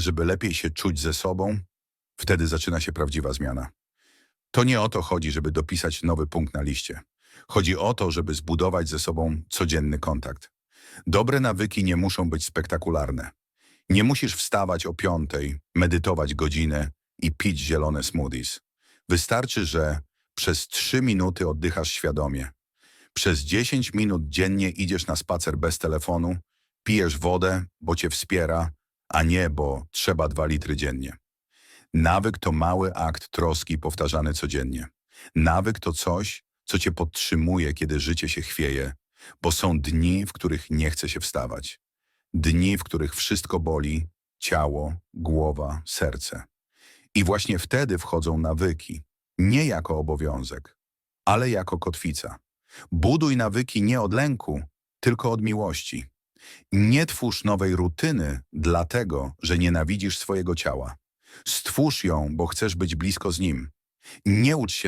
żeby lepiej się czuć ze sobą, wtedy zaczyna się prawdziwa zmiana. To nie o to chodzi, żeby dopisać nowy punkt na liście. Chodzi o to, żeby zbudować ze sobą codzienny kontakt. Dobre nawyki nie muszą być spektakularne. Nie musisz wstawać o piątej, medytować godzinę i pić zielone smoothies. Wystarczy, że przez trzy minuty oddychasz świadomie. Przez 10 minut dziennie idziesz na spacer bez telefonu, pijesz wodę, bo cię wspiera, a nie, bo trzeba dwa litry dziennie. Nawyk to mały akt troski powtarzany codziennie. Nawyk to coś, co cię podtrzymuje, kiedy życie się chwieje, bo są dni, w których nie chce się wstawać. Dni, w których wszystko boli, ciało, głowa, serce. I właśnie wtedy wchodzą nawyki, nie jako obowiązek, ale jako kotwica. Buduj nawyki nie od lęku, tylko od miłości. Nie twórz nowej rutyny dlatego, że nienawidzisz swojego ciała. Stwórz ją, bo chcesz być blisko z nim. Nie ucz się